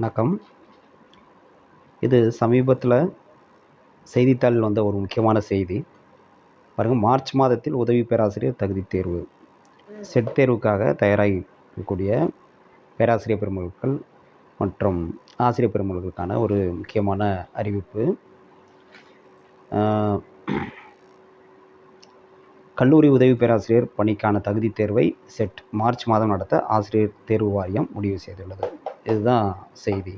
வணக்கம். இது சமீபத்தில் செய்தித்தாளில் வந்த ஒரு முக்கியமான செய்தி. பாருங்கள் மார்ச் மாதத்தில் உதவி பேராசிரியர் தகுதி தேர்வு. செட் தேர்வுக்காக தயாராகக்கூடிய இருக்கக்கூடிய பேராசிரியர் பெருமக்கள் மற்றும் ஆசிரியர் பெருமக்களுக்கான ஒரு முக்கியமான அறிவிப்பு. கல்லூரி உதவி பேராசிரியர் பணிக்கான தகுதி தேர்வை செட் மார்ச் மாதம் நடத்த ஆசிரியர் தேர்வு வாரியம் முடிவு செய்துள்ளது. இதுதான் செய்தி.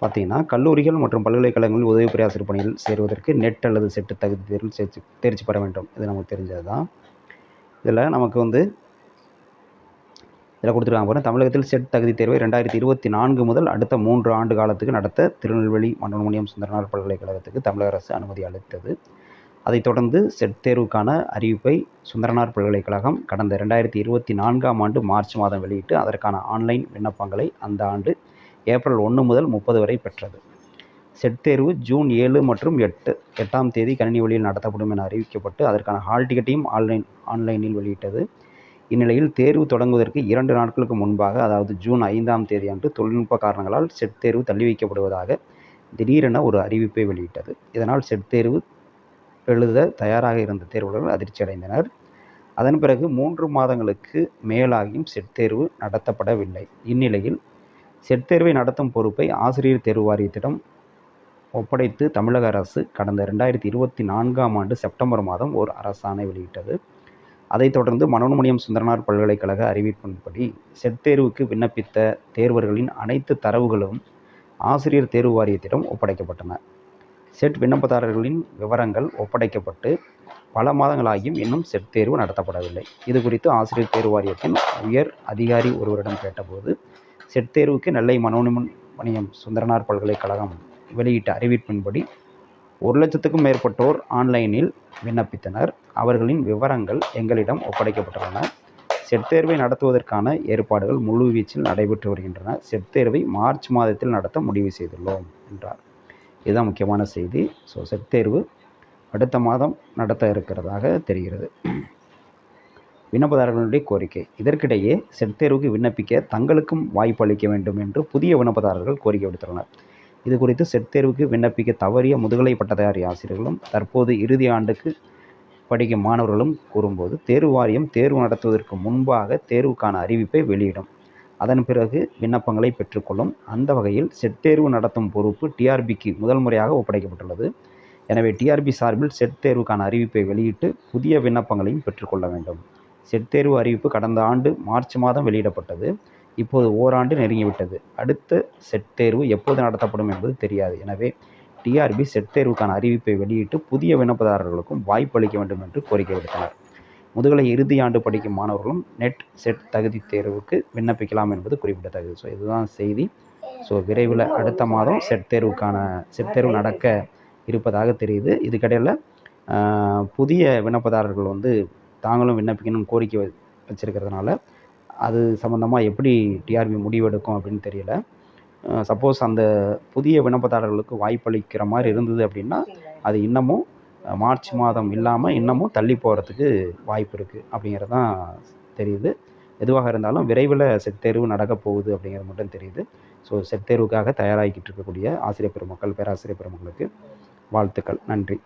பார்த்தீங்கன்னா கல்லூரிகள் மற்றும் பல்கலைக்கழகங்களில் உதவி பேராசிரியர் பணியில் சேருவதற்கு நெட் அல்லது செட்டு தகுதி தேர்வில் தேர்ச்சி தேர்ச்சி பெற வேண்டும். இது நமக்கு தெரிஞ்சது தான் இதில் நமக்கு வந்து இதில் கொடுத்துருக்காங்க பாருங்க. தமிழகத்தில் செட் தகுதி தேர்வை ரெண்டாயிரத்தி இருபத்தி நான்கு முதல் அடுத்த மூன்று ஆண்டு காலத்துக்கு நடத்த திருநெல்வேலி மனோன்மணியம் சுந்தரனார் பல்கலைக்கழகத்துக்கு தமிழக அரசு அனுமதி அளித்தது. அதைத் தொடர்ந்து செட் தேர்வுக்கான அறிவிப்பை சுந்தரனார் பல்கலைக்கழகம் கடந்த ரெண்டாயிரத்தி இருபத்தி நான்காம் ஆண்டு மார்ச் மாதம் வெளியிட்டு அதற்கான ஆன்லைன் விண்ணப்பங்களை அந்த ஆண்டு ஏப்ரல் ஒன்று முதல் முப்பது வரை பெற்றது. செட் தேர்வு ஜூன் ஏழு மற்றும் எட்டு எட்டாம் தேதி கணினி வழியில் நடத்தப்படும் என அறிவிக்கப்பட்டு அதற்கான ஹால் டிக்கெட்டையும் ஆன்லைன் ஆன்லைனில் வெளியிட்டது. இந்நிலையில் தேர்வு தொடங்குவதற்கு இரண்டு நாட்களுக்கு முன்பாக அதாவது ஜூன் ஐந்தாம் தேதி அன்று தொழில்நுட்ப காரணங்களால் செட் தேர்வு தள்ளி வைக்கப்படுவதாக திடீரென ஒரு அறிவிப்பை வெளியிட்டது. இதனால் செட் தேர்வு எழுத தயாராக இருந்த தேர்வர்கள் அதிர்ச்சி அடைந்தனர் அதன் பிறகு மூன்று மாதங்களுக்கு மேலாகியும் செட் தேர்வு நடத்தப்படவில்லை. இந்நிலையில் செட் தேர்வை நடத்தும் பொறுப்பை ஆசிரியர் தேர்வு வாரியத்திடம் ஒப்படைத்து தமிழக அரசு கடந்த ரெண்டாயிரத்தி இருபத்தி நான்காம் ஆண்டு செப்டம்பர் மாதம் ஒரு அரசாணை வெளியிட்டது. அதைத் தொடர்ந்து மனோன்மணியம் சுந்தரனார் பல்கலைக்கழக அறிவிப்பின்படி செட் தேர்வுக்கு விண்ணப்பித்த தேர்வர்களின் அனைத்து தரவுகளும் ஆசிரியர் தேர்வு வாரியத்திடம் ஒப்படைக்கப்பட்டன. செட் விண்ணப்பதாரர்களின் விவரங்கள் ஒப்படைக்கப்பட்டு பல மாதங்களாகியும் இன்னும் செட் தேர்வு நடத்தப்படவில்லை. இது குறித்து ஆசிரியர் தேர்வு வாரியத்தின் உயர் அதிகாரி ஒருவரிடம் கேட்டபோது செட் தேர்வுக்கு நெல்லை மனோன்மணியம் சுந்தரனார் பல்கலைக்கழகம் வெளியிட்ட அறிவிப்பின்படி ஒரு லட்சத்துக்கும் மேற்பட்டோர் ஆன்லைனில் விண்ணப்பித்தனர். அவர்களின் விவரங்கள் எங்களிடம் ஒப்படைக்கப்பட்டுள்ளன. செட் தேர்வை நடத்துவதற்கான ஏற்பாடுகள் முழுவீச்சில் நடைபெற்று வருகின்றன. செட் தேர்வை மார்ச் மாதத்தில் நடத்த முடிவு செய்துள்ளோம் என்றார். இதுதான் முக்கியமான செய்தி. ஸோ செட் தேர்வு அடுத்த மாதம் நடத்த இருக்கிறதாக தெரிகிறது. விண்ணப்பதாரர்களுடைய கோரிக்கை. இதற்கிடையே செட் தேர்வுக்கு விண்ணப்பிக்க தங்களுக்கும் வாய்ப்பு அளிக்க வேண்டும் என்று புதிய விண்ணப்பதாரர்கள் கோரிக்கை விடுத்துள்ளனர். இது குறித்து செட் தேர்வுக்கு விண்ணப்பிக்க தவறிய முதுகலை பட்டதாரி ஆசிரியர்களும் தற்போது இறுதி ஆண்டுக்கு படிக்கும் மாணவர்களும் கூறும்போது தேர்வு வாரியம் தேர்வு நடத்துவதற்கு முன்பாக தேர்வுக்கான அறிவிப்பை வெளியிடும். அதன் பிறகு விண்ணப்பங்களை பெற்றுக்கொள்ளும். அந்த வகையில் செட் தேர்வு நடத்தும் பொறுப்பு டிஆர்பிக்கு முதல் முறையாக ஒப்படைக்கப்பட்டுள்ளது. எனவே டிஆர்பி சார்பில் செட் தேர்வுக்கான அறிவிப்பை வெளியிட்டு புதிய விண்ணப்பங்களையும் பெற்றுக்கொள்ள வேண்டும். செட் தேர்வு அறிவிப்பு கடந்த ஆண்டு மார்ச் மாதம் வெளியிடப்பட்டது. இப்போது ஓராண்டு நெருங்கிவிட்டது. அடுத்த செட் தேர்வு எப்போது நடத்தப்படும் என்பது தெரியாது. எனவே டிஆர்பி செட் தேர்வுக்கான அறிவிப்பை வெளியிட்டு புதிய விண்ணப்பதாரர்களுக்கும் வாய்ப்பு அளிக்க வேண்டும் என்று கோரிக்கை விடுத்தனர். முதுகலை இறுதி ஆண்டு படிக்கும் மாணவர்களும் நெட் செட் தகுதி தேர்வுக்கு விண்ணப்பிக்கலாம் என்பது குறிப்பிடத்தக்கது. ஸோ இதுதான் செய்தி. ஸோ விரைவில் அடுத்த மாதம் செட் தேர்வுக்கான செட் தேர்வு நடக்க இருப்பதாக தெரியுது. இதுக்கிடையில் புதிய விண்ணப்பதாரர்கள் வந்து தாங்களும் விண்ணப்பிக்கணும்னு கோரிக்கை வ- வச்சிருக்கிறதுனால அது சம்மந்தமாக எப்படி டிஆர்பி முடிவெடுக்கும் அப்படின்னு தெரியல. சப்போஸ் அந்த புதிய விண்ணப்பதாரர்களுக்கு வாய்ப்பளிக்கிற மாதிரி இருந்தது அப்படின்னா அது இன்னமும் மார்ச் மாதம் இல்லாமல் இன்னமும் தள்ளி போகிறதுக்கு வாய்ப்பு இருக்குது அப்படிங்கிறது தான் தெரியுது. எதுவாக இருந்தாலும் விரைவில் செட் தேர்வு நடக்க போகுது அப்படிங்கிறது மட்டும் தெரியுது. ஸோ செட் தேர்வுக்காக தயாராகிக்கிட்டு இருக்கக்கூடிய ஆசிரியர் பெருமக்கள் பேராசிரியர் பெருமக்களுக்கு வாழ்த்துக்கள். நன்றி.